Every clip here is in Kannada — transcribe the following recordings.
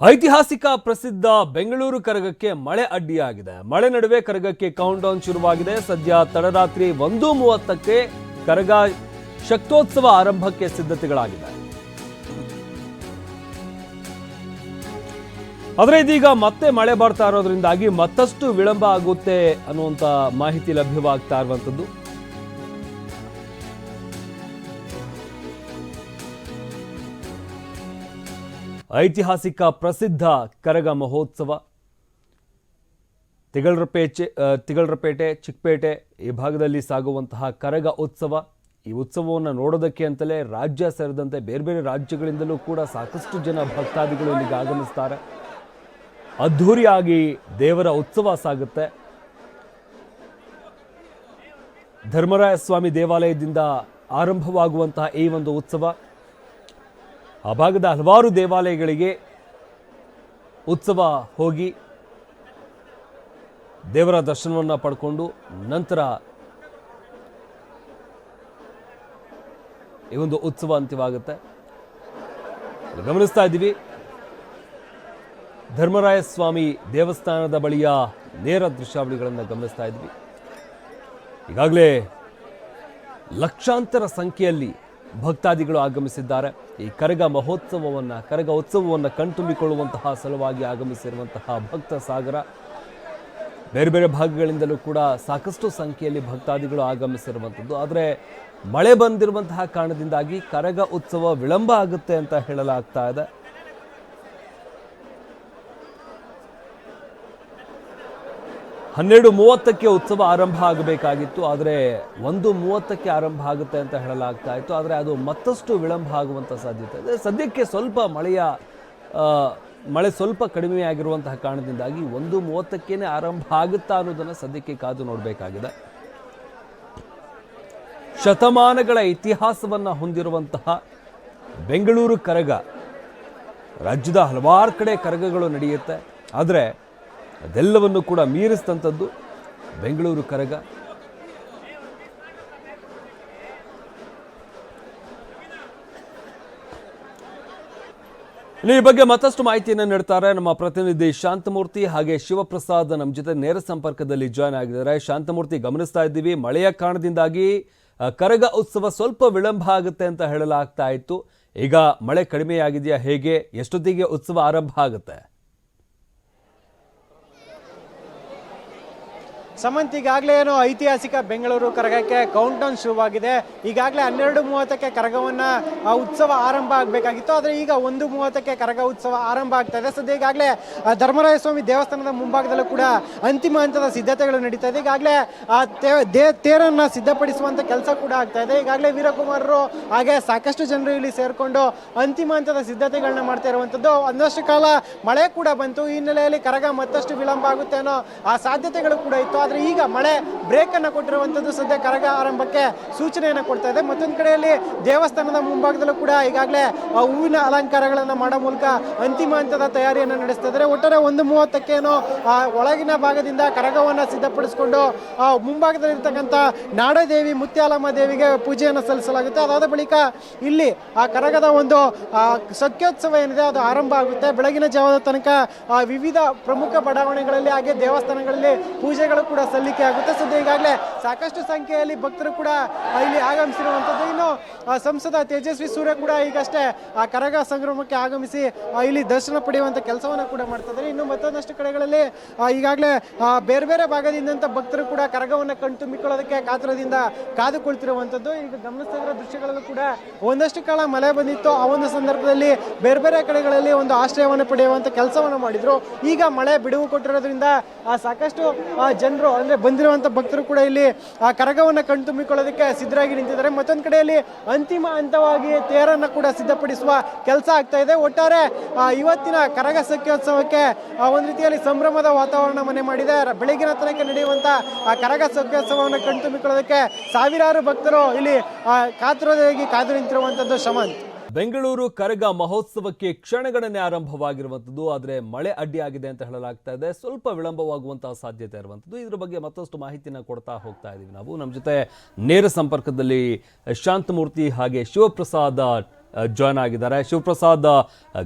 ಐತಿಹಾಸಿಕ ಪ್ರಸಿದ್ಧ ಬೆಂಗಳೂರು ಕರಗಕ್ಕೆ ಮಳೆ ಅಡ್ಡಿಯಾಗಿದೆ. ಮಳೆ ನಡುವೆ ಕರಗಕ್ಕೆ ಕೌಂಟ್ ಡೌನ್ ಶುರುವಾಗಿದೆ. ಸದ್ಯ ತಡರಾತ್ರಿ ಒಂದು ಮೂವತ್ತಕ್ಕೆ ಕರಗ ಶಕ್ತೋತ್ಸವ ಆರಂಭಕ್ಕೆ ಸಿದ್ಧತೆಗಳಾಗಿದೆ ಆದರೆ ಇದೀಗ ಮತ್ತೆ ಮಳೆ ಬರ್ತಾ ಇರೋದ್ರಿಂದಾಗಿ ಮತ್ತಷ್ಟು ವಿಳಂಬ ಆಗುತ್ತೆ ಅನ್ನುವಂತ ಮಾಹಿತಿ ಲಭ್ಯವಾಗ್ತಾ ಇರುವಂತದ್ದು. ಐತಿಹಾಸಿಕ ಪ್ರಸಿದ್ಧ ಕರಗ ಮಹೋತ್ಸವ. ತಿಗಳರಪೇಚೆ ತಿಗಳರಪೇಟೆ, ಚಿಕ್ಕಪೇಟೆ ಈ ಭಾಗದಲ್ಲಿ ಸಾಗುವಂತಹ ಕರಗ ಉತ್ಸವ. ಈ ಉತ್ಸವವನ್ನು ನೋಡೋದಕ್ಕೆ ಅಂತಲೇ ರಾಜ್ಯ ಸೇರಿದಂತೆ ಬೇರೆ ಬೇರೆ ರಾಜ್ಯಗಳಿಂದಲೂ ಕೂಡ ಸಾಕಷ್ಟು ಜನ ಭಕ್ತಾದಿಗಳು ಇಲ್ಲಿಗೆ ಆಗಮಿಸ್ತಾರೆ. ಅದ್ಧೂರಿಯಾಗಿ ದೇವರ ಉತ್ಸವ ಸಾಗುತ್ತೆ. ಧರ್ಮರಾಯ ಸ್ವಾಮಿ ದೇವಾಲಯದಿಂದ ಆರಂಭವಾಗುವಂತಹ ಈ ಒಂದು ಉತ್ಸವ. ಆ ಭಾಗದ ಹಲವಾರು ದೇವಾಲಯಗಳಿಗೆ ಉತ್ಸವ ಹೋಗಿ ದೇವರ ದರ್ಶನವನ್ನು ಪಡ್ಕೊಂಡು ನಂತರ ಈ ಒಂದು ಉತ್ಸವ ಅಂತ್ಯವಾಗುತ್ತೆ. ಗಮನಿಸ್ತಾ ಇದ್ದೀವಿ. ಧರ್ಮರಾಯಸ್ವಾಮಿ ದೇವಸ್ಥಾನದ ಬಳಿಯ ನೇರ ದೃಶ್ಯಾವಳಿಗಳನ್ನು ಗಮನಿಸ್ತಾ ಇದ್ವಿ ಈಗಾಗಲೇ ಲಕ್ಷಾಂತರ ಸಂಖ್ಯೆಯಲ್ಲಿ ಭಕ್ತಾದಿಗಳು ಆಗಮಿಸಿದ್ದಾರೆ. ಈ ಕರಗ ಮಹೋತ್ಸವವನ್ನು, ಕರಗ ಉತ್ಸವವನ್ನು ಕಣ್ತುಂಬಿಕೊಳ್ಳುವಂತಹ ಸಲುವಾಗಿ ಆಗಮಿಸಿರುವಂತಹ ಭಕ್ತ ಸಾಗರ, ಬೇರೆ ಬೇರೆ ಭಾಗಗಳಿಂದಲೂ ಕೂಡ ಸಾಕಷ್ಟು ಸಂಖ್ಯೆಯಲ್ಲಿ ಭಕ್ತಾದಿಗಳು ಆಗಮಿಸಿರುವಂಥದ್ದು. ಆದರೆ ಮಳೆ ಬಂದಿರುವಂತಹ ಕಾರಣದಿಂದಾಗಿ ಕರಗ ಉತ್ಸವ ವಿಳಂಬ ಆಗುತ್ತೆ ಅಂತ ಹೇಳಲಾಗ್ತಾ ಇದೆ. ಹನ್ನೆರಡು ಮೂವತ್ತಕ್ಕೆ ಉತ್ಸವ ಆರಂಭ ಆಗಬೇಕಾಗಿತ್ತು, ಆದರೆ ಒಂದು ಮೂವತ್ತಕ್ಕೆ ಆರಂಭ ಆಗುತ್ತೆ ಅಂತ ಹೇಳಲಾಗ್ತಾ ಇತ್ತು, ಆದರೆ ಅದು ಮತ್ತಷ್ಟು ವಿಳಂಬ ಆಗುವಂಥ ಸಾಧ್ಯತೆ ಇದೆ. ಸದ್ಯಕ್ಕೆ ಸ್ವಲ್ಪ ಮಳೆಯ ಮಳೆ ಸ್ವಲ್ಪ ಕಡಿಮೆ ಆಗಿರುವಂತಹ ಕಾರಣದಿಂದಾಗಿ ಒಂದು ಮೂವತ್ತಕ್ಕೇನೆ ಆರಂಭ ಆಗುತ್ತಾ ಅನ್ನೋದನ್ನು ಸದ್ಯಕ್ಕೆ ಕಾದು ನೋಡಬೇಕಾಗಿದೆ. ಶತಮಾನಗಳ ಇತಿಹಾಸವನ್ನು ಹೊಂದಿರುವಂತಹ ಬೆಂಗಳೂರು ಕರಗ, ರಾಜ್ಯದ ಹಲವಾರು ಕಡೆ ಕರಗಗಳು ನಡೆಯುತ್ತೆ. ಆದರೆ ಅದೆಲ್ಲವನ್ನು ಕೂಡ ಮೀರಿಸಿದಂಥದ್ದು ಬೆಂಗಳೂರು ಕರಗ. ಈ ಬಗ್ಗೆ ಮತ್ತಷ್ಟು ಮಾಹಿತಿಯನ್ನು ನೀಡ್ತಾರೆ ನಮ್ಮ ಪ್ರತಿನಿಧಿ ಶಾಂತಮೂರ್ತಿ ಹಾಗೆ ಶಿವಪ್ರಸಾದ್ ನಮ್ಮ ಜೊತೆ ನೇರ ಸಂಪರ್ಕದಲ್ಲಿ ಜಾಯ್ನ್ ಆಗಿದ್ದಾರೆ. ಶಾಂತಮೂರ್ತಿ, ಗಮನಿಸ್ತಾ ಇದ್ದೀವಿ. ಮಳೆಯ ಕಾರಣದಿಂದಾಗಿ ಕರಗ ಉತ್ಸವ ಸ್ವಲ್ಪ ವಿಳಂಬ ಆಗುತ್ತೆ ಅಂತ ಹೇಳಲಾಗ್ತಾ ಇತ್ತು. ಈಗ ಮಳೆ ಕಡಿಮೆಯಾಗಿದೆಯಾ ಹೇಗೆ? ಎಷ್ಟೊತ್ತಿಗೆ ಉತ್ಸವ ಆರಂಭ ಆಗುತ್ತೆ? ಸಮಂತ್ ಈಗಾಗಲೇ ಏನು ಐತಿಹಾಸಿಕ ಬೆಂಗಳೂರು ಕರಗಕ್ಕೆ ಕೌಂಟ್ ಡೌನ್ ಶುರುವಾಗಿದೆ. ಈಗಾಗಲೇ ಹನ್ನೆರಡು ಮೂವತ್ತಕ್ಕೆ ಕರಗವನ್ನ ಉತ್ಸವ ಆರಂಭ ಆಗಬೇಕಾಗಿತ್ತು. ಆದರೆ ಈಗ ಒಂದು ಮೂವತ್ತಕ್ಕೆ ಕರಗ ಉತ್ಸವ ಆರಂಭ ಆಗ್ತಾ ಇದೆ. ಸದ್ಯ ಈಗಾಗಲೇ ಧರ್ಮರಾಯ ಸ್ವಾಮಿ ದೇವಸ್ಥಾನದ ಮುಂಭಾಗದಲ್ಲೂ ಕೂಡ ಅಂತಿಮ ಹಂತದ ಸಿದ್ಧತೆಗಳು ನಡೀತಾ ಇದೆ. ಈಗಾಗಲೇ ದೇ- ಸಿದ್ಧಪಡಿಸುವಂಥ ಸಿದ್ಧಪಡಿಸುವಂತ ಕೆಲಸ ಕೂಡ ಆಗ್ತಾ ಇದೆ. ಈಗಾಗಲೇ ವೀರಕುಮಾರರು ಹಾಗೆ ಸಾಕಷ್ಟು ಜನರು ಇಲ್ಲಿ ಸೇರಿಕೊಂಡು ಅಂತಿಮ ಹಂತದ ಸಿದ್ಧತೆಗಳನ್ನ ಮಾಡ್ತಾ ಇರುವಂಥದ್ದು ಒಂದಷ್ಟು ಕಾಲ ಮಳೆ ಕೂಡ ಬಂತು. ಈ ಹಿನ್ನೆಲೆಯಲ್ಲಿ ಕರಗ ಮತ್ತಷ್ಟು ವಿಳಂಬ ಆಗುತ್ತೆ ಅನ್ನೋ ಆ ಸಾಧ್ಯತೆಗಳು ಕೂಡ ಇತ್ತು. ಆದ್ರೆ ಈಗ ಮಳೆ ಬ್ರೇಕನ್ನು ಕೊಟ್ಟಿರುವಂಥದ್ದು ಸದ್ಯ ಕರಗ ಆರಂಭಕ್ಕೆ ಸೂಚನೆಯನ್ನು ಕೊಡ್ತಾ ಇದೆ. ಮತ್ತೊಂದು ಕಡೆಯಲ್ಲಿ ದೇವಸ್ಥಾನದ ಮುಂಭಾಗದಲ್ಲೂ ಕೂಡ ಈಗಾಗಲೇ ಹೂವಿನ ಅಲಂಕಾರಗಳನ್ನು ಮಾಡೋ ಮೂಲಕ ಅಂತಿಮ ಹಂತದ ತಯಾರಿಯನ್ನು ನಡೆಸ್ತಾ ಇದ್ದಾರೆ ಒಟ್ಟಾರೆ ಒಂದು ಮೂವತ್ತಕ್ಕೇನೋ ಒಳಗಿನ ಭಾಗದಿಂದ ಕರಗವನ್ನು ಸಿದ್ಧಪಡಿಸಿಕೊಂಡು, ಆ, ಮುಂಭಾಗದಲ್ಲಿರ್ತಕ್ಕಂಥ ನಾಡದೇವಿ ಮುತ್ಯಾಲಮ್ಮ ದೇವಿಗೆ ಪೂಜೆಯನ್ನು ಸಲ್ಲಿಸಲಾಗುತ್ತೆ. ಅದಾದ ಬಳಿಕ ಇಲ್ಲಿ ಆ ಕರಗದ ಒಂದು ಸತ್ಯೋತ್ಸವ ಏನಿದೆ ಅದು ಆರಂಭ ಆಗುತ್ತೆ. ಬೆಳಗಿನ ಜಾವದ ತನಕ ವಿವಿಧ ಪ್ರಮುಖ ಬಡಾವಣೆಗಳಲ್ಲಿ ಹಾಗೆ ದೇವಸ್ಥಾನಗಳಲ್ಲಿ ಪೂಜೆಗಳು ಕೂಡ ಸಲ್ಲಿಕೆ ಆಗುತ್ತೆ. ಸದ್ಯ ಈಗಾಗಲೇ ಸಾಕಷ್ಟು ಸಂಖ್ಯೆಯಲ್ಲಿ ಭಕ್ತರು ಕೂಡ ಇಲ್ಲಿ ಆಗಮಿಸಿರುವಂಥದ್ದು ಇನ್ನು ಸಂಸದ ತೇಜಸ್ವಿ ಸೂರ್ಯ ಕೂಡ ಈಗಷ್ಟೇ, ಆ, ಕರಗ ಸಂಗ್ರಮಕ್ಕೆ ಆಗಮಿಸಿ ಇಲ್ಲಿ ದರ್ಶನ ಪಡೆಯುವಂಥ ಕೆಲಸವನ್ನು ಕೂಡ ಮಾಡ್ತಾ ಇದ್ದಾರೆ. ಇನ್ನು ಮತ್ತೊಂದಷ್ಟು ಕಡೆಗಳಲ್ಲಿ ಈಗಾಗಲೇ ಬೇರೆ ಬೇರೆ ಭಾಗದಿಂದ ಭಕ್ತರು ಕೂಡ ಕರಗವನ್ನು ಕಣ್ತುಂಬಿಕೊಳ್ಳೋದಕ್ಕೆ ಕಾತರದಿಂದ ಕಾದುಕೊಳ್ತಿರುವಂಥದ್ದು ಈಗ ಗಮನಿಸ್ತಾ ದೃಶ್ಯಗಳಲ್ಲೂ ಕೂಡ ಒಂದಷ್ಟು ಕಾಲ ಮಳೆ ಬಂದಿತ್ತು. ಆ ಒಂದು ಸಂದರ್ಭದಲ್ಲಿ ಬೇರೆ ಬೇರೆ ಕಡೆಗಳಲ್ಲಿ ಒಂದು ಆಶ್ರಯವನ್ನು ಪಡೆಯುವಂಥ ಕೆಲಸವನ್ನು ಮಾಡಿದ್ರು. ಈಗ ಮಳೆ ಬಿಡುವು ಕೊಟ್ಟಿರೋದ್ರಿಂದ ಸಾಕಷ್ಟು ಜನರು ಅಂದ್ರೆ ಬಂದಿರುವಂಥ ಭಕ್ತರು ಕೂಡ ಇಲ್ಲಿ ಆ ಕರಗವನ್ನು ಕಣ್ತುಂಬಿಕೊಳ್ಳೋದಕ್ಕೆ ಸಿದ್ಧರಾಗಿ ನಿಂತಿದ್ದಾರೆ. ಮತ್ತೊಂದು ಕಡೆಯಲ್ಲಿ ಅಂತಿಮ ಹಂತವಾಗಿ ತೇರನ್ನು ಕೂಡ ಸಿದ್ಧಪಡಿಸುವ ಕೆಲಸ ಆಗ್ತಾ ಇದೆ. ಒಟ್ಟಾರೆ ಇವತ್ತಿನ ಕರಗ ಸಖ್ಯೋತ್ಸವಕ್ಕೆ ಒಂದು ರೀತಿಯಲ್ಲಿ ಸಂಭ್ರಮದ ವಾತಾವರಣ ಮನೆ ಮಾಡಿದೆ. ಬೆಳಗಿನ ತನಕ ನಡೆಯುವಂತ ಆ ಕರಗ ಸಖ್ಯೋತ್ಸವವನ್ನು ಕಣ್ತುಂಬಿಕೊಳ್ಳೋದಕ್ಕೆ ಸಾವಿರಾರು ಭಕ್ತರು ಇಲ್ಲಿ ಕಾತುರದಾಗಿ ಕಾದು ನಿಂತಿರುವಂತದ್ದು ಶಮಂತ್. ಬೆಂಗಳೂರು ಕರಗ ಮಹೋತ್ಸವಕ್ಕೆ ಕ್ಷಣಗಣನೆ ಆರಂಭವಾಗಿರುವಂಥದ್ದು, ಆದರೆ ಮಳೆ ಅಡ್ಡಿಯಾಗಿದೆ ಅಂತ ಹೇಳಲಾಗ್ತಾ ಇದೆ. ಸ್ವಲ್ಪ ವಿಳಂಬವಾಗುವಂತಹ ಸಾಧ್ಯತೆ ಇರುವಂಥದ್ದು. ಇದ್ರ ಬಗ್ಗೆ ಮತ್ತಷ್ಟು ಮಾಹಿತಿನ ಕೊಡ್ತಾ ಹೋಗ್ತಾ ಇದ್ದೀವಿ ನಾವು. ನಮ್ಮ ಜೊತೆ ನೇರ ಸಂಪರ್ಕದಲ್ಲಿ ಶಾಂತಮೂರ್ತಿ ಹಾಗೆ ಶಿವಪ್ರಸಾದ್ ಜಾಯ್ನ್ ಆಗಿದ್ದಾರೆ. ಶಿವಪ್ರಸಾದ್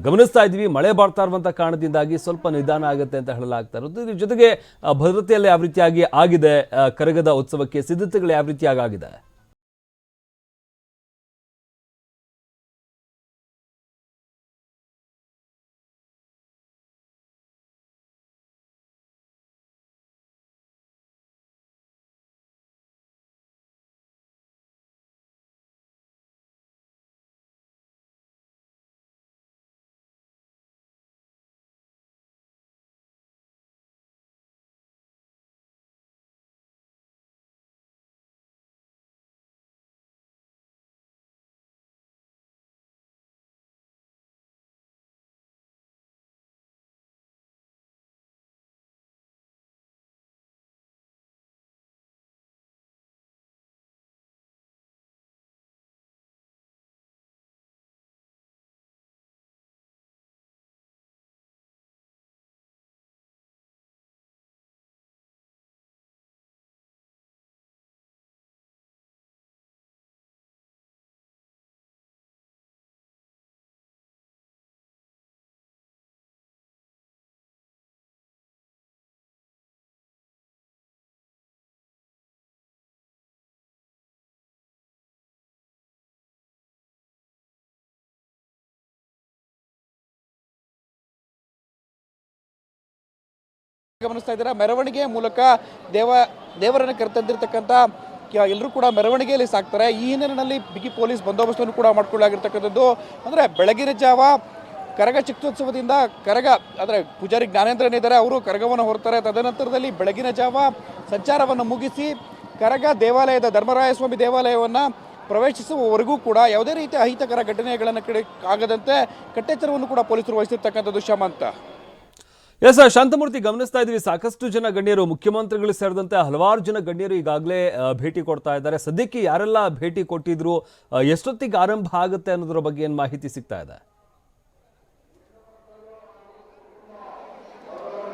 ಗಮನಿಸ್ತಾ ಇದ್ವಿ. ಮಳೆ ಬರ್ತಾ ಇರುವಂಥ ಕಾರಣದಿಂದಾಗಿ ಸ್ವಲ್ಪ ನಿಧಾನ ಆಗುತ್ತೆ ಅಂತ ಹೇಳಲಾಗ್ತಾ ಇರೋದು. ಇದ್ರ ಜೊತೆಗೆ ಭದ್ರತೆಯಲ್ಲಿ ಯಾವ ರೀತಿಯಾಗಿ ಆಗಿದೆ ಕರಗದ ಉತ್ಸವಕ್ಕೆ ಸಿದ್ಧತೆಗಳು ಯಾವ ರೀತಿಯಾಗಿ ಆಗಿದೆ? ಗಮನಿಸ್ತಾ ಇದ್ದೀರಾ? ಮೆರವಣಿಗೆ ಮೂಲಕ ದೇವ, ದೇವರನ್ನು ಕರೆತಂದಿರತಕ್ಕಂಥ ಎಲ್ಲರೂ ಕೂಡ ಮೆರವಣಿಗೆಯಲ್ಲಿ ಸಾಕ್ತಾರೆ. ಈ ಹಿನ್ನೆಲೆಯಲ್ಲಿ ಬಿಗಿ ಪೊಲೀಸ್ ಬಂದೋಬಸ್ತನ್ನು ಕೂಡ ಮಾಡ್ಕೊಳ್ಳಾಗಿರ್ತಕ್ಕಂಥದ್ದು. ಅಂದರೆ ಬೆಳಗಿನ ಜಾವ ಕರಗ ಚಿತ್ರೋತ್ಸವದಿಂದ ಕರಗ, ಅಂದರೆ ಪೂಜಾರಿ ಜ್ಞಾನೇಂದ್ರನ್ ಇದ್ದಾರೆ ಅವರು ಕರಗವನ್ನು ಹೊರತಾರೆ ತದನಂತರದಲ್ಲಿ ಬೆಳಗಿನ ಜಾವ ಸಂಚಾರವನ್ನು ಮುಗಿಸಿ ಕರಗ ದೇವಾಲಯದ ಧರ್ಮರಾಯಸ್ವಾಮಿ ದೇವಾಲಯವನ್ನು ಪ್ರವೇಶಿಸುವವರೆಗೂ ಕೂಡ ಯಾವುದೇ ರೀತಿಯ ಅಹಿತಕರ ಘಟನೆಗಳನ್ನು ಕಡೆ ಆಗದಂತೆ ಕಟ್ಟೆಚ್ಚರವನ್ನು ಕೂಡ ಪೊಲೀಸರು ವಹಿಸಿರ್ತಕ್ಕಂಥದ್ದು ಶಮಂತ ಎಸ್ ಶಾಂತಮೂರ್ತಿ, ಗಮನಿಸ್ತಾ ಇದ್ವಿ ಸಾಕಷ್ಟು ಜನ ಗಣ್ಯರು, ಮುಖ್ಯಮಂತ್ರಿಗಳು ಸೇರಿದಂತೆ ಹಲವಾರು ಜನ ಗಣ್ಯರು ಈಗಾಗಲೇ ಭೇಟಿ ಕೊಡ್ತಾ ಇದ್ದಾರೆ. ಸದ್ಯಕ್ಕೆ ಯಾರೆಲ್ಲ ಭೇಟಿ ಕೊಟ್ಟಿದ್ರು ಎಷ್ಟೊತ್ತಿಗೆ ಆರಂಭ ಆಗುತ್ತೆ ಅನ್ನೋದ್ರ ಬಗ್ಗೆ ಏನು ಮಾಹಿತಿ ಸಿಗ್ತಾ ಇದೆ?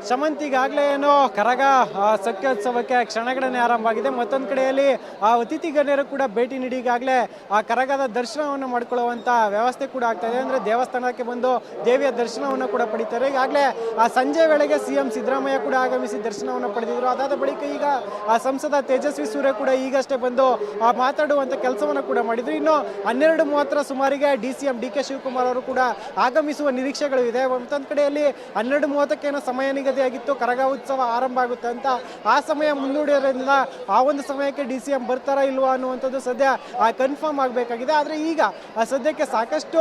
ಶಮಂತ್ ಏನೋ ಕರಗ ಆ, ಸಖ್ಯೋತ್ಸವಕ್ಕೆ ಕ್ಷಣಗಣನೆ ಆರಂಭ ಆಗಿದೆ ಮತ್ತೊಂದು ಕಡೆಯಲ್ಲಿ ಆ ಅತಿಥಿ ಗಣ್ಯರು ಕೂಡ ಭೇಟಿ ನೀಡಿ ಈಗಾಗಲೇ ಆ ಕರಗದ ದರ್ಶನವನ್ನು ಮಾಡಿಕೊಳ್ಳುವಂಥ ವ್ಯವಸ್ಥೆ ಕೂಡ ಆಗ್ತಾ ಇದೆ. ಅಂದರೆ ದೇವಸ್ಥಾನಕ್ಕೆ ಬಂದು ದೇವಿಯ ದರ್ಶನವನ್ನು ಕೂಡ ಪಡಿತಾರೆ. ಈಗಾಗಲೇ ಆ ಸಂಜೆ ವೇಳೆಗೆ ಸಿಎಂ ಸಿದ್ದರಾಮಯ್ಯ ಕೂಡ ಆಗಮಿಸಿ ದರ್ಶನವನ್ನು ಪಡೆದಿದ್ರು. ಅದಾದ ಬಳಿಕ ಈಗ ಆ ಸಂಸದ ತೇಜಸ್ವಿ ಸೂರ್ಯ ಕೂಡ ಈಗಷ್ಟೇ ಬಂದು ಆ ಮಾತಾಡುವಂಥ ಕೆಲಸವನ್ನು ಕೂಡ ಮಾಡಿದ್ರು. ಇನ್ನು ಹನ್ನೆರಡು ಮೂವತ್ತರ ಸುಮಾರಿಗೆ D C M D K Shivakumar ಅವರು ಕೂಡ ಆಗಮಿಸುವ ನಿರೀಕ್ಷೆಗಳು ಇದೆ. ಮತ್ತೊಂದು ಕಡೆಯಲ್ಲಿ ಹನ್ನೆರಡು ಮೂವತ್ತಕ್ಕೇನೋ ಸಮಯ ನಿಗದಿಯಾಗಿತ್ತು ಕರಗ ಉತ್ಸವ ಆರಂಭ ಆಗುತ್ತೆ ಅಂತ ಆ ಸಮಯ ಮುಂದೂಡಿರೋದ್ರಿಂದ ಆ ಒಂದು ಸಮಯಕ್ಕೆ ಡಿ ಸಿ ಎಂ ಬರ್ತಾರಾ ಇಲ್ವಾ ಅನ್ನುವಂಥದ್ದು ಸದ್ಯ ಕನ್ಫರ್ಮ್ ಆಗಬೇಕಾಗಿದೆ. ಆದರೆ ಈಗ ಸದ್ಯಕ್ಕೆ ಸಾಕಷ್ಟು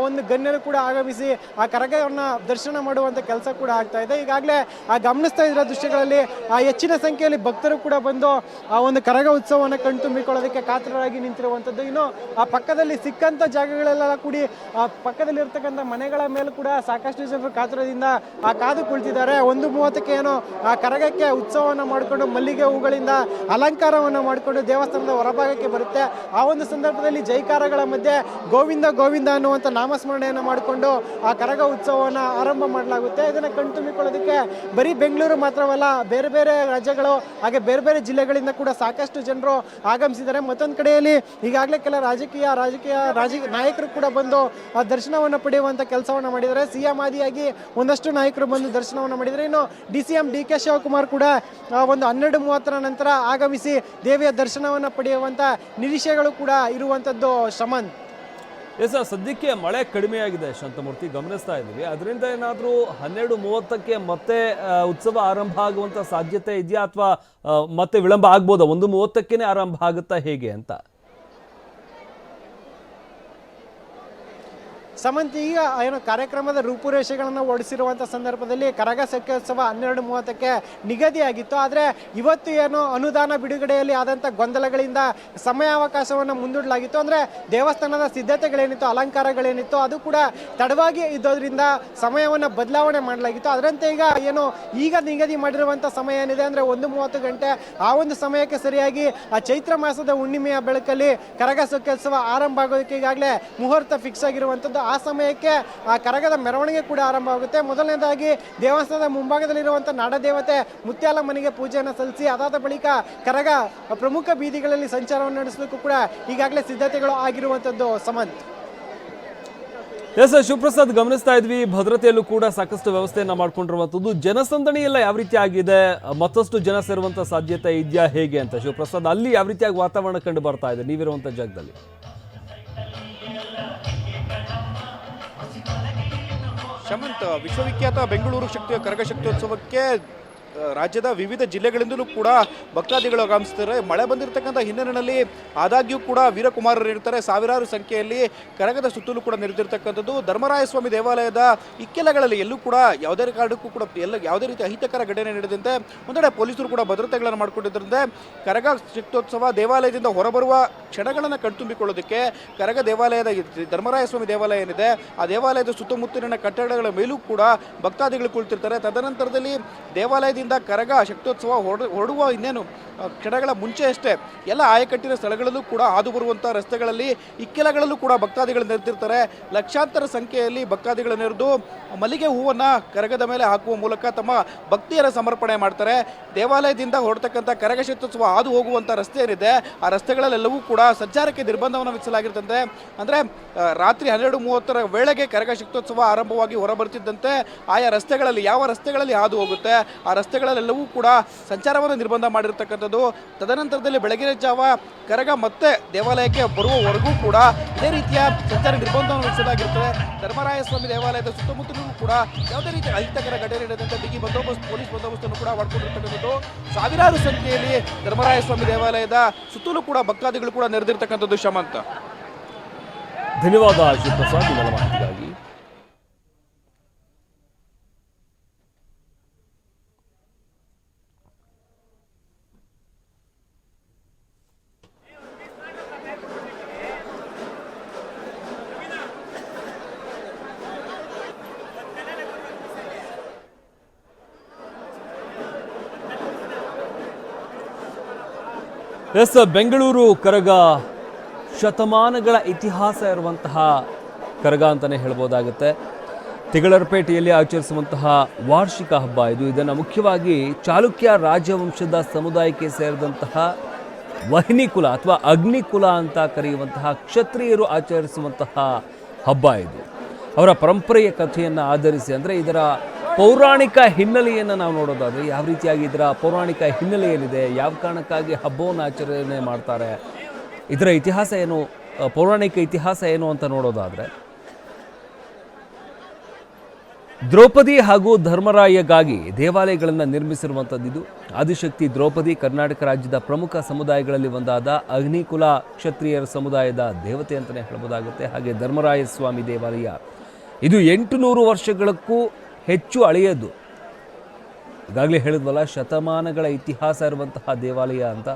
ಒಂದು ಗಣ್ಯರು ಕೂಡ ಆಗಮಿಸಿ, ಆ, ಕರಗವನ್ನು ದರ್ಶನ ಮಾಡುವಂಥ ಕೆಲಸ ಕೂಡ ಆಗ್ತಾ ಇದೆ. ಈಗಾಗಲೇ, ಆ, ಗಮನಿಸ್ತಾ ಇರೋ ದೃಶ್ಯಗಳಲ್ಲಿ ಹೆಚ್ಚಿನ ಸಂಖ್ಯೆಯಲ್ಲಿ ಭಕ್ತರು ಕೂಡ ಬಂದು, ಆ, ಒಂದು ಕರಗ ಉತ್ಸವವನ್ನು ಕಣ್ತುಂಬಿಕೊಳ್ಳೋದಕ್ಕೆ ಕಾತರರಾಗಿ ನಿಂತಿರುವಂಥದ್ದು. ಇನ್ನು, ಆ, ಪಕ್ಕದಲ್ಲಿ ಸಿಕ್ಕಂಥ ಜಾಗಗಳೆಲ್ಲ ಕೂಡಿ, ಆ ಪಕ್ಕದಲ್ಲಿ ಇರ್ತಕ್ಕಂಥ ಮನೆಗಳ ಮೇಲೂ ಕೂಡ ಸಾಕಷ್ಟು ಜನರು ಕಾತರದಿಂದ, ಆ, ಕಾದು ಕುಳಿತಿದ್ದಾರೆ. ಒಂದು ಮೂವತ್ತಕ್ಕೆ ಏನೋ ಆ ಕರಗಕ್ಕೆ ಉತ್ಸವವನ್ನು ಮಾಡಿಕೊಂಡು ಮಲ್ಲಿಗೆ ಹೂಗಳಿಂದ ಅಲಂಕಾರವನ್ನು ಮಾಡಿಕೊಂಡು ದೇವಸ್ಥಾನದ ಹೊರಭಾಗಕ್ಕೆ ಬರುತ್ತೆ. ಆ ಒಂದು ಸಂದರ್ಭದಲ್ಲಿ ಜೈಕಾರಗಳ ಮಧ್ಯೆ ಗೋವಿಂದ ಗೋವಿಂದ ಅನ್ನುವಂಥ ನಾಮಸ್ಮರಣೆಯನ್ನು ಮಾಡಿಕೊಂಡು ಆ ಕರಗ ಉತ್ಸವವನ್ನು ಆರಂಭ ಮಾಡಲಾಗುತ್ತೆ. ಇದನ್ನು ಕಣ್ತುಂಬಿಕೊಳ್ಳೋದಕ್ಕೆ ಬರೀ ಬೆಂಗಳೂರು ಮಾತ್ರವಲ್ಲ, ಬೇರೆ ಬೇರೆ ರಾಜ್ಯಗಳು ಹಾಗೆ ಬೇರೆ ಬೇರೆ ಜಿಲ್ಲೆಗಳಿಂದ ಕೂಡ ಸಾಕಷ್ಟು ಜನರು ಆಗಮಿಸಿದ್ದಾರೆ. ಮತ್ತೊಂದು ಕಡೆಯಲ್ಲಿ ಈಗಾಗಲೇ ಕೆಲ ರಾಜಕೀಯ ರಾಜಕೀಯ ರಾಜ ನಾಯಕರು ಕೂಡ ಬಂದು ಆ ದರ್ಶನವನ್ನು ಪಡೆಯುವಂಥ ಕೆಲಸವನ್ನು ಮಾಡಿದ್ದಾರೆ. ಸಿಎಂ ಆದಿಯಾಗಿ ಒಂದಷ್ಟು ನಾಯಕರು ಬಂದು ದರ್ಶನವನ್ನು ಮಾಡಿದ್ದಾರೆ ಇನ್ನು D C M D K Shivakumar ಕೂಡ ಒಂದು ಹನ್ನೆರಡು ಮೂವತ್ತರ ನಂತರ ಆಗಮಿಸಿ ದೇವಿಯ ದರ್ಶನವನ್ನು ಪಡೆಯುವಂಥ ನಿರೀಕ್ಷೆಗಳು ಕೂಡ ಇರುವಂಥದ್ದು ಶಮನ್ ಎಸ್ ಸದ್ಯಕ್ಕೆ ಮಳೆ ಕಡಿಮೆಯಾಗಿದೆ ಶಾಂತಮೂರ್ತಿ, ಗಮನಿಸ್ತಾ ಇದ್ದೀವಿ. ಅದರಿಂದ ಏನಾದರೂ ಹನ್ನೆರಡು ಮೂವತ್ತಕ್ಕೆ ಮತ್ತೆ ಉತ್ಸವ ಆರಂಭ ಆಗುವಂಥ ಸಾಧ್ಯತೆ ಇದೆಯಾ ಅಥವಾ ಮತ್ತೆ ವಿಳಂಬ ಆಗ್ಬೋದಾ? ಒಂದು ಮೂವತ್ತಕ್ಕೇನೆ ಆರಂಭ ಆಗುತ್ತಾ ಹೇಗೆ ಅಂತ? ಸಮಂತ್, ಈಗ ಏನು ಕಾರ್ಯಕ್ರಮದ ರೂಪುರೇಷೆಗಳನ್ನು ಓಡಿಸಿರುವಂಥ ಸಂದರ್ಭದಲ್ಲಿ ಕರಗ ಸಖ್ಯೋತ್ಸವ ಹನ್ನೆರಡು ಮೂವತ್ತಕ್ಕೆ ನಿಗದಿಯಾಗಿತ್ತು. ಆದರೆ ಇವತ್ತು ಏನು ಅನುದಾನ ಬಿಡುಗಡೆಯಲ್ಲಿ ಆದಂಥ ಗೊಂದಲಗಳಿಂದ ಸಮಯಾವಕಾಶವನ್ನು ಮುಂದೂಡಲಾಗಿತ್ತು. ಅಂದರೆ ದೇವಸ್ಥಾನದ ಸಿದ್ಧತೆಗಳೇನಿತ್ತು, ಅಲಂಕಾರಗಳೇನಿತ್ತು, ಅದು ಕೂಡ ತಡವಾಗಿ ಇದ್ದೋದ್ರಿಂದ ಸಮಯವನ್ನು ಬದಲಾವಣೆ ಮಾಡಲಾಗಿತ್ತು. ಅದರಂತೆ ಈಗ ಏನು ಈಗ ನಿಗದಿ ಮಾಡಿರುವಂಥ ಸಮಯ ಏನಿದೆ ಅಂದರೆ ಒಂದು ಮೂವತ್ತು ಗಂಟೆ. ಆ ಒಂದು ಸಮಯಕ್ಕೆ ಸರಿಯಾಗಿ ಆ ಚೈತ್ರ ಮಾಸದ ಹುಣ್ಣಿಮೆಯ ಬೆಳಕಲ್ಲಿ ಕರಗ ಸಖ್ಯೋತ್ಸವ ಆರಂಭ ಆಗೋದಕ್ಕೆ ಈಗಾಗಲೇ ಮುಹೂರ್ತ ಫಿಕ್ಸ್ ಆಗಿರುವಂಥದ್ದು ಆ ಸಮಯಕ್ಕೆ ಆ ಕರಗದ ಮೆರವಣಿಗೆ ಕೂಡ ಆರಂಭ ಆಗುತ್ತೆ ಮೊದಲನೇದಾಗಿ ದೇವಸ್ಥಾನದ ಮುಂಭಾಗದಲ್ಲಿರುವಂಥ ನಾಡದೇವತೆ ಮುತ್ಯಾಲ ಮನೆಗೆ ಪೂಜೆಯನ್ನು ಸಲ್ಲಿಸಿ, ಅದಾದ ಬಳಿಕ ಕರಗ ಪ್ರಮುಖ ಬೀದಿಗಳಲ್ಲಿ ಸಂಚಾರವನ್ನು ನಡೆಸಲಿಕ್ಕೂ ಕೂಡ ಈಗಾಗಲೇ ಸಿದ್ಧತೆಗಳು ಆಗಿರುವಂಥದ್ದು ಸಮಂತ್. ಎಸ್ ಶಿವಪ್ರಸಾದ್ ಗಮನಿಸ್ತಾ ಇದ್ವಿ, ಭದ್ರತೆಯಲ್ಲೂ ಕೂಡ ಸಾಕಷ್ಟು ವ್ಯವಸ್ಥೆಯನ್ನ ಮಾಡ್ಕೊಂಡಿರುವಂಥದ್ದು. ಜನಸಂದಣಿ ಎಲ್ಲ ಯಾವ ರೀತಿ ಆಗಿದೆ? ಮತ್ತಷ್ಟು ಜನ ಸೇರುವಂತ ಸಾಧ್ಯತೆ ಇದೆಯಾ ಹೇಗೆ ಅಂತ. ಶಿವಪ್ರಸಾದ್, ಅಲ್ಲಿ ಯಾವ ರೀತಿಯಾಗಿ ವಾತಾವರಣ ಕಂಡು ಬರ್ತಾ ಇದೆ ನೀವಿರುವಂತ ಜಾಗದಲ್ಲಿ? ಶಮಂತ್ ವಿಶ್ವವಿಖ್ಯಾತ ಬೆಂಗಳೂರು ಶಕ್ತಿಯ ಕರಗ ಶಕ್ತಿಯೋತ್ಸವಕ್ಕೆ ರಾಜ್ಯದ ವಿವಿಧ ಜಿಲ್ಲೆಗಳಿಂದಲೂ ಕೂಡ ಭಕ್ತಾದಿಗಳು ಆಗಮಿಸ್ತಾರೆ. ಮಳೆ ಬಂದಿರತಕ್ಕಂಥ ಹಿನ್ನೆಲೆಯಲ್ಲಿ ಆದಾಗ್ಯೂ ಕೂಡ ವೀರಕುಮಾರರು ಇರ್ತಾರೆ. ಸಾವಿರಾರು ಸಂಖ್ಯೆಯಲ್ಲಿ ಕರಗದ ಸುತ್ತಲೂ ಕೂಡ ನೆರೆದಿರ್ತಕ್ಕಂಥದ್ದು. ಧರ್ಮರಾಯಸ್ವಾಮಿ ದೇವಾಲಯದ ಇಕ್ಕೆಲಗಳಲ್ಲಿ ಎಲ್ಲೂ ಕೂಡ ಯಾವುದೇ ಕಾರಣಕ್ಕೂ ಕೂಡ ಎಲ್ಲ ಯಾವುದೇ ರೀತಿ ಅಹಿತಕರ ಘಟನೆ ನಡೆದಂತೆ ಒಂದೆಡೆ ಪೊಲೀಸರು ಕೂಡ ಭದ್ರತೆಗಳನ್ನು ಮಾಡಿಕೊಂಡಿದ್ದರಿಂದ ಕರಗ ಚಿತ್ತೋತ್ಸವ ದೇವಾಲಯದಿಂದ ಹೊರಬರುವ ಕ್ಷಣಗಳನ್ನು ಕಣ್ತುಂಬಿಕೊಳ್ಳೋದಕ್ಕೆ ಕರಗ ದೇವಾಲಯದ ಧರ್ಮರಾಯಸ್ವಾಮಿ ಧರ್ಮರಾಯ ಸ್ವಾಮಿ ದೇವಾಲಯ ಏನಿದೆ, ಆ ದೇವಾಲಯದ ಸುತ್ತಮುತ್ತಲಿನ ಕಟ್ಟಡಗಳ ಮೇಲೂ ಕೂಡ ಭಕ್ತಾದಿಗಳು ಕುಳಿತಿರ್ತಾರೆ. ತದನಂತರದಲ್ಲಿ ದೇವಾಲಯದಿಂದ ಕರಗ, ಶಕ್ತೋತ್ಸವ ಹೊರಡ, ಹೊರಡುವ ಇನ್ನೇನು ಕ್ಷಣಗಳ ಮುಂಚೆ ಅಷ್ಟೇ, ಎಲ್ಲ ಆಯಕಟ್ಟಿನ ಸ್ಥಳಗಳಲ್ಲೂ ಕೂಡ ಹಾದು ಬರುವಂತಹ ರಸ್ತೆಗಳಲ್ಲಿ ಇಕ್ಕೆಲಗಳಲ್ಲೂ ಕೂಡ ಭಕ್ತಾದಿಗಳು ನೆರೆದಿರ್ತಾರೆ. ಲಕ್ಷಾಂತರ ಸಂಖ್ಯೆಯಲ್ಲಿ ಭಕ್ತಾದಿಗಳು ನೆರೆದು ಮಲ್ಲಿಗೆ ಹೂವನ್ನು ಕರಗದ ಮೇಲೆ ಹಾಕುವ ಮೂಲಕ ತಮ್ಮ ಭಕ್ತಿಯರ ಸಮರ್ಪಣೆ ಮಾಡ್ತಾರೆ. ದೇವಾಲಯದಿಂದ ಹೊರಡ್ತಕ್ಕಂಥ ಕರಗ ಶಕ್ತೋತ್ಸವ ಹಾದು ಹೋಗುವಂಥ ರಸ್ತೆ ಏನಿದೆ, ಆ ರಸ್ತೆಗಳಲ್ಲೆಲ್ಲವೂ ಕೂಡ ಸಂಚಾರಕ್ಕೆ ನಿರ್ಬಂಧವನ್ನು ವಿಧಿಸಲಾಗಿರ್ತಂತೆ. ಅಂದರೆ ರಾತ್ರಿ ಹನ್ನೆರಡು ಮೂವತ್ತರ ವೇಳೆಗೆ ಕರಗ ಶಕ್ತೋತ್ಸವ ಆರಂಭವಾಗಿ ಹೊರಬರುತ್ತಿದ್ದಂತೆ ಆಯಾ ರಸ್ತೆಗಳಲ್ಲಿ ಯಾವ ರಸ್ತೆಗಳಲ್ಲಿ ಹಾದು ಹೋಗುತ್ತೆ, ಆ ರಸ್ತೆಗಳಲ್ಲೆಲ್ಲವೂ ಕೂಡ ಸಂಚಾರವನ್ನು ನಿರ್ಬಂಧ ಮಾಡಿರ್ತಕ್ಕಂಥದ್ದು. ತದನಂತರದಲ್ಲಿ ಬೆಳಗಿನ ಜಾವ ಕರಗ ಮತ್ತೆ ದೇವಾಲಯಕ್ಕೆ ಬರುವವರೆಗೂ ಕೂಡ ಇದೇ ರೀತಿಯ ಸಂಚಾರ ನಿರ್ಬಂಧವನ್ನು ನಡೆಸಲಾಗಿರುತ್ತದೆ ಧರ್ಮರಾಯಸ್ವಾಮಿ ದೇವಾಲಯದ ಸುತ್ತಮುತ್ತಲೂ ಕೂಡ ಯಾವುದೇ ರೀತಿಯ ಅಹಿತಕರ ಘಟನೆ ನಡೆದಂತೆ ಬಿಗಿ ಬಂದೋಬಸ್ತ್, ಪೊಲೀಸ್ ಬಂದೋಬಸ್ತನ್ನು ಕೂಡ ಮಾಡಿಕೊಂಡಿರ್ತಕ್ಕಂಥದ್ದು. ಸಾವಿರಾರು ಸಂಖ್ಯೆಯಲ್ಲಿ ಧರ್ಮರಾಯಸ್ವಾಮಿ ದೇವಾಲಯದ ಸುತ್ತಲೂ ಕೂಡ ಭಕ್ತಾದಿಗಳು ಕೂಡ ನೆರೆದಿರ್ತಕ್ಕಂಥದ್ದು ಶಮಂತ. ಧನ್ಯವಾದ ಶಿವಪ್ರಸಾದ್ ಎಸ್, ಬೆಂಗಳೂರು ಕರಗ ಶತಮಾನಗಳ ಇತಿಹಾಸ ಇರುವಂತಹ ಕರಗ ಅಂತಲೇ ಹೇಳ್ಬೋದಾಗುತ್ತೆ. ತಿಗಳರಪೇಟೆಯಲ್ಲಿ ಆಚರಿಸುವಂತಹ ವಾರ್ಷಿಕ ಹಬ್ಬ ಇದು. ಇದನ್ನು ಮುಖ್ಯವಾಗಿ ಚಾಲುಕ್ಯ ರಾಜವಂಶದ ಸಮುದಾಯಕ್ಕೆ ಸೇರಿದಂತಹ ವಹಿನಿಕುಲ ಅಥವಾ ಅಗ್ನಿಕುಲ ಅಂತ ಕರೆಯುವಂತಹ ಕ್ಷತ್ರಿಯರು ಆಚರಿಸುವಂತಹ ಹಬ್ಬ ಇದು. ಅವರ ಪರಂಪರೆಯ ಕಥೆಯನ್ನು ಆಧರಿಸಿ ಅಂದರೆ ಇದರ ಪೌರಾಣಿಕ ಹಿನ್ನೆಲೆಯನ್ನು ನಾವು ನೋಡೋದಾದರೆ ಯಾವ ರೀತಿಯಾಗಿ ಇದರ ಪೌರಾಣಿಕ ಹಿನ್ನೆಲೆ ಏನಿದೆ? ಯಾವ ಕಾರಣಕ್ಕಾಗಿ ಹಬ್ಬವನ್ನು ಆಚರಣೆ ಮಾಡ್ತಾರೆ? ಇದರ ಇತಿಹಾಸ ಏನು? ಪೌರಾಣಿಕ ಇತಿಹಾಸ ಏನು ಅಂತ ನೋಡೋದಾದರೆ, ದ್ರೌಪದಿ ಹಾಗೂ ಧರ್ಮರಾಯಗಾಗಿ ದೇವಾಲಯಗಳನ್ನು ನಿರ್ಮಿಸಿರುವಂಥದ್ದು ಇದು. ಆದಿಶಕ್ತಿ ದ್ರೌಪದಿ ಕರ್ನಾಟಕ ರಾಜ್ಯದ ಪ್ರಮುಖ ಸಮುದಾಯಗಳಲ್ಲಿ ಒಂದಾದ ಅಗ್ನಿಕುಲ ಕ್ಷತ್ರಿಯರ ಸಮುದಾಯದ ದೇವತೆ ಅಂತಲೇ ಹೇಳ್ಬೋದಾಗುತ್ತೆ. ಹಾಗೆ ಧರ್ಮರಾಯ ಸ್ವಾಮಿ ದೇವಾಲಯ. ಇದು ಎಂಟು ನೂರು ವರ್ಷಗಳಕ್ಕೂ ಹೆಚ್ಚು ಹಳೆಯದು ಈಗಾಗಲೇ ಹೇಳಿದ್ವಲ್ಲ, ಶತಮಾನಗಳ ಇತಿಹಾಸ ಇರುವಂತಹ ದೇವಾಲಯ ಅಂತ.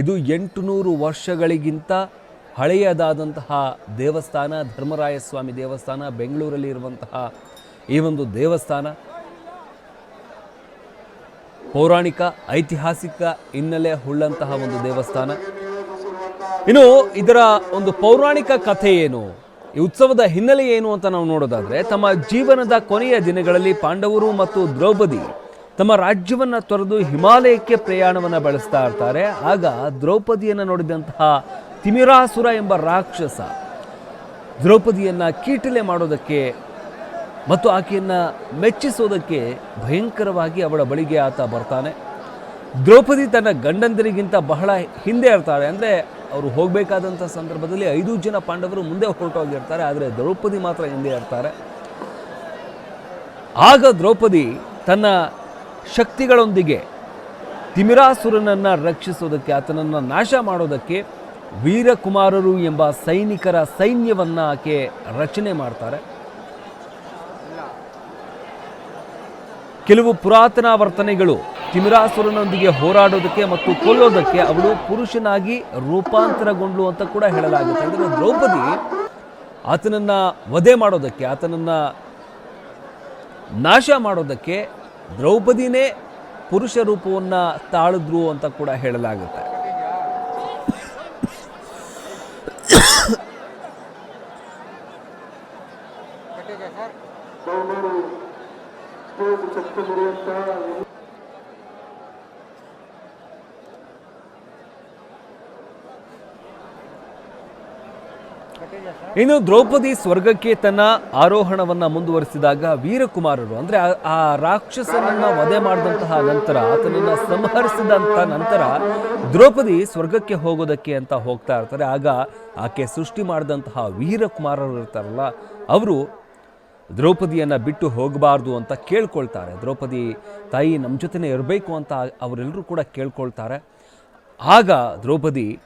ಇದು ಎಂಟು ನೂರು ವರ್ಷಗಳಿಗಿಂತ ಹಳೆಯದಾದಂತಹ ದೇವಸ್ಥಾನ, ಧರ್ಮರಾಯಸ್ವಾಮಿ ದೇವಸ್ಥಾನ, ಬೆಂಗಳೂರಲ್ಲಿ ಇರುವಂತಹ ಈ ಒಂದು ದೇವಸ್ಥಾನ. ಪೌರಾಣಿಕ, ಐತಿಹಾಸಿಕ ಹಿನ್ನೆಲೆ ಉಳ್ಳಂತಹ ಒಂದು ದೇವಸ್ಥಾನ. ಇನ್ನು ಇದರ ಒಂದು ಪೌರಾಣಿಕ ಕಥೆ ಏನು? ಈ ಉತ್ಸವದ ಹಿನ್ನೆಲೆ ಏನು ಅಂತ ನಾವು ನೋಡೋದಾದ್ರೆ, ತಮ್ಮ ಜೀವನದ ಕೊನೆಯ ದಿನಗಳಲ್ಲಿ ಪಾಂಡವರು ಮತ್ತು ದ್ರೌಪದಿ ತಮ್ಮ ರಾಜ್ಯವನ್ನ ತೊರೆದು ಹಿಮಾಲಯಕ್ಕೆ ಪ್ರಯಾಣವನ್ನ ಬೆಳೆಸ್ತಾ ಇರ್ತಾರೆ. ಆಗ ದ್ರೌಪದಿಯನ್ನು ನೋಡಿದಂತಹ ತಿಮಿರಾಸುರ ಎಂಬ ರಾಕ್ಷಸ ದ್ರೌಪದಿಯನ್ನ ಕೀಟಲೆ ಮಾಡೋದಕ್ಕೆ ಮತ್ತು ಆಕೆಯನ್ನು ಮೆಚ್ಚಿಸೋದಕ್ಕೆ ಭಯಂಕರವಾಗಿ ಅವಳ ಬಳಿಗೆ ಆತ ಬರ್ತಾನೆ. ದ್ರೌಪದಿ ತನ್ನ ಗಂಡಂದಿರಿಗಿಂತ ಬಹಳ ಹಿಂದೆ ಇರ್ತಾಳೆ. ಅಂದರೆ ಅವರು ಹೋಗಬೇಕಾದಂಥ ಸಂದರ್ಭದಲ್ಲಿ ಐದು ಜನ ಪಾಂಡವರು ಮುಂದೆ ಹೊರಟೋಗಿರ್ತಾರೆ, ಆದರೆ ದ್ರೌಪದಿ ಮಾತ್ರ ಹಿಂದೆ ಇರ್ತಾರೆ. ಆಗ ದ್ರೌಪದಿ ತನ್ನ ಶಕ್ತಿಗಳೊಂದಿಗೆ ತಿಮಿರಾಸುರನನ್ನು ರಕ್ಷಿಸೋದಕ್ಕೆ, ಆತನನ್ನು ನಾಶ ಮಾಡೋದಕ್ಕೆ ವೀರಕುಮಾರರು ಎಂಬ ಸೈನಿಕರ ಸೈನ್ಯವನ್ನು ಆಕೆ ರಚನೆ ಮಾಡ್ತಾರೆ. ಕೆಲವು ಪುರಾತನ ವರ್ತನೆಗಳು ತಿಮಿರಾಸುರನೊಂದಿಗೆ ಹೋರಾಡೋದಕ್ಕೆ ಮತ್ತು ಕೊಲ್ಲೋದಕ್ಕೆ ಅವಳು ಪುರುಷನಾಗಿ ರೂಪಾಂತರಗೊಂಡ್ಲು ಅಂತ ಕೂಡ ಹೇಳಲಾಗುತ್ತೆ. ಅಂದರೆ ದ್ರೌಪದಿ ಆತನನ್ನು ವಧೆ ಮಾಡೋದಕ್ಕೆ, ಆತನನ್ನು ನಾಶ ಮಾಡೋದಕ್ಕೆ ದ್ರೌಪದಿನೇ ಪುರುಷ ರೂಪವನ್ನು ತಾಳಿದ್ರು ಅಂತ ಕೂಡ ಹೇಳಲಾಗುತ್ತೆ. ಇನ್ನು ದ್ರೌಪದಿ ಸ್ವರ್ಗಕ್ಕೆ ತನ್ನ ಆರೋಹಣವನ್ನು ಮುಂದುವರಿಸಿದಾಗ ವೀರಕುಮಾರರು, ಅಂದ್ರೆ ಆ- ರಾಕ್ಷಸನನ್ನು ವಧೆ ಮಾಡಿದಂತಹ ನಂತರ ಆತನನ್ನ ಸಂಹರಿಸಿದಂಥ ನಂತರ ದ್ರೌಪದಿ ಸ್ವರ್ಗಕ್ಕೆ ಹೋಗೋದಕ್ಕೆ ಅಂತ ಹೋಗ್ತಾ ಇರ್ತಾರೆ. ಆಗ ಆಕೆ ಸೃಷ್ಟಿ ಮಾಡಿದಂತಹ ವೀರಕುಮಾರರು ಇರ್ತಾರಲ್ಲ, ಅವರು ದ್ರೌಪದಿಯನ್ನ ಬಿಟ್ಟು ಹೋಗಬಾರ್ದು ಅಂತ ಕೇಳ್ಕೊಳ್ತಾರೆ. ದ್ರೌಪದಿ ತಾಯಿ ನಮ್ಮ ಜೊತೆನೇ ಇರಬೇಕು ಅಂತ ಅವರೆಲ್ಲರೂ ಕೂಡ ಕೇಳ್ಕೊಳ್ತಾರೆ. ಆಗ ದ್ರೌಪದಿ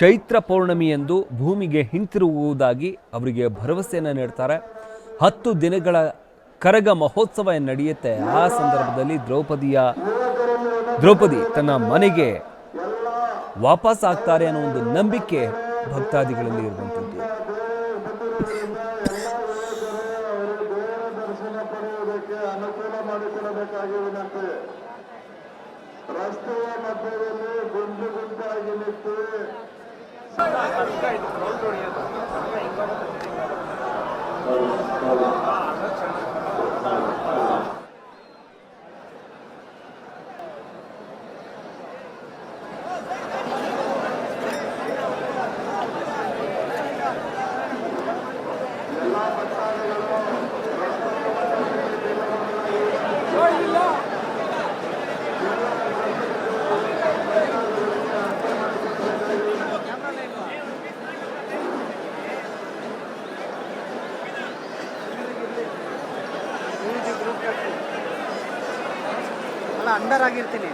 ಚೈತ್ರ ಪೌರ್ಣಮಿಯಂದು ಭೂಮಿಗೆ ಹಿಂತಿರುಗುವುದಾಗಿ ಅವರಿಗೆ ಭರವಸೆಯನ್ನು ನೀಡ್ತಾರೆ. ಹತ್ತು ದಿನಗಳ ಕರಗ ಮಹೋತ್ಸವ ನಡೆಯುತ್ತೆ. ಆ ಸಂದರ್ಭದಲ್ಲಿ ದ್ರೌಪದಿಯ ದ್ರೌಪದಿ ತನ್ನ ಮನೆಗೆ ವಾಪಸ್ ಆಗ್ತಾರೆ ಅನ್ನೋ ಒಂದು ನಂಬಿಕೆ ಭಕ್ತಾದಿಗಳಲ್ಲಿ ಇರುವಂಥದ್ದು. ರಸ್ತೆಯ ಮಧ್ಯದಲ್ಲಿ ಗುಂಡು ಗುಂಡಾಗಿ ನಿಂತು ಅಲ್ಲ ಅಂಡರ್ ಆಗಿರ್ತೀನಿ